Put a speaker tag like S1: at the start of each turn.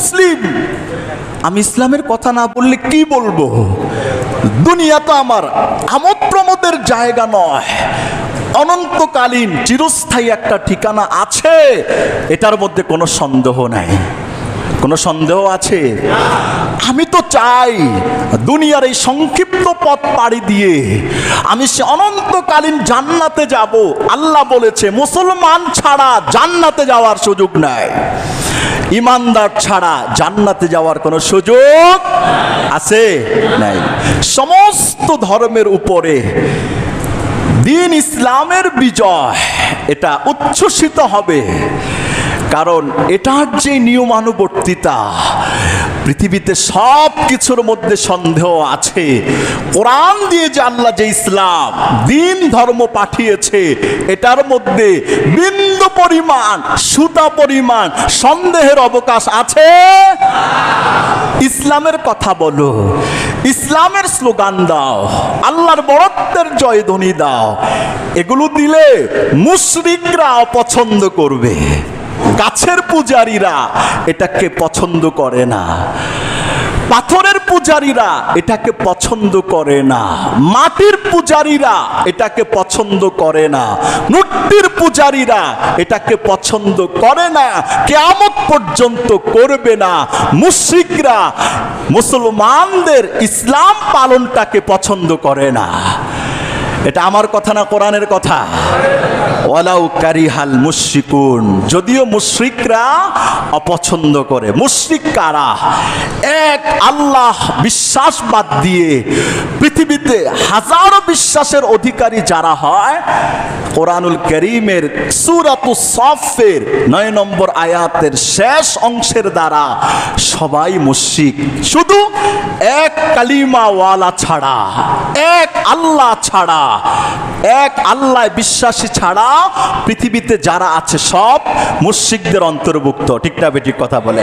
S1: মুসলিম। আমি ইসলামের কথা না বললে কি বলব? দুনিয়া তো আমার আমোদ প্রমোদের জায়গা নয়। অনন্তকালীন চিরস্থায়ী একটা ঠিকানা আছে। এটার মধ্যে কোনো সন্দেহ নাই। কোনো সন্দেহ আছে? আমি তো চাই দুনিয়ার এই সংক্ষিপ্ত পথ পাড়ি দিয়ে আমি সে অনন্তকালীন জান্নাতে যাব। আল্লাহ বলেছে, মুসলমান ছাড়া জান্নাতে যাওয়ার সুযোগ নাই। ইমানদার ছাড়া জান্নাতে যাওয়ার কোনো সুযোগ আছে? নাই। সমস্ত ধর্মের উপরে দিন ইসলামের বিজয়, এটা উচ্ছ্বসিত হবে। কারণ এটার যে নিয়মানুবর্তিতা, পৃথিবীতে সব কিছুর মধ্যে সন্দেহ আছে। কোরআন দিয়ে যে আল্লাহ যে ইসলাম, দিন ধর্ম পাঠিয়েছে, এটার মধ্যে বিন্দু পরিমাণ, সুতা পরিমাণ, সন্দেহের অবকাশ আছে? ইসলামের কথা বলো, ইসলামের স্লোগান দাও, আল্লাহর বরত্বের জয়ধ্বনি দাও। এগুলো দিলে মুশরিকরা অপছন্দ করবে, গাছের পূজারীরা এটাকে পছন্দ করে না। পাথরের পূজারীরা এটাকে পছন্দ করে না। মাটির পূজারীরা এটাকে পছন্দ করে না। মূর্তির পূজারীরা এটাকে পছন্দ করে না। কেয়ামত পর্যন্ত করবে না। মুশরিকরা, মুসলমানদের ইসলাম পালনটাকে পছন্দ করে না। এটা আমার কথা না কোরআনের কথা? ওয়ালাউ কারিহাল মুশরিকুন। যদিও মুশরিকরা অপছন্দ করে। মুশ্রিক কারা? এক, আল্লাহ বিশ্বাস বাদ দিয়ে পৃথিবীতে হাজারো বিশ্বাসের অধিকারী যারা হয়, কোরআনুল করিমের সুরাতু সফের নয় নম্বর আয়াতের শেষ অংশের দ্বারা সবাই মুশরিক। শুধু এক কালিমাওয়ালা ছাড়া, এক আল্লাহ ছাড়া, এক আল্লাহ বিশ্বাসী ছাড়া পৃথিবীতে যারা আছে সব মুশরিকদের অন্তর্ভুক্ত। ঠিক না বেঠিক কথা বলে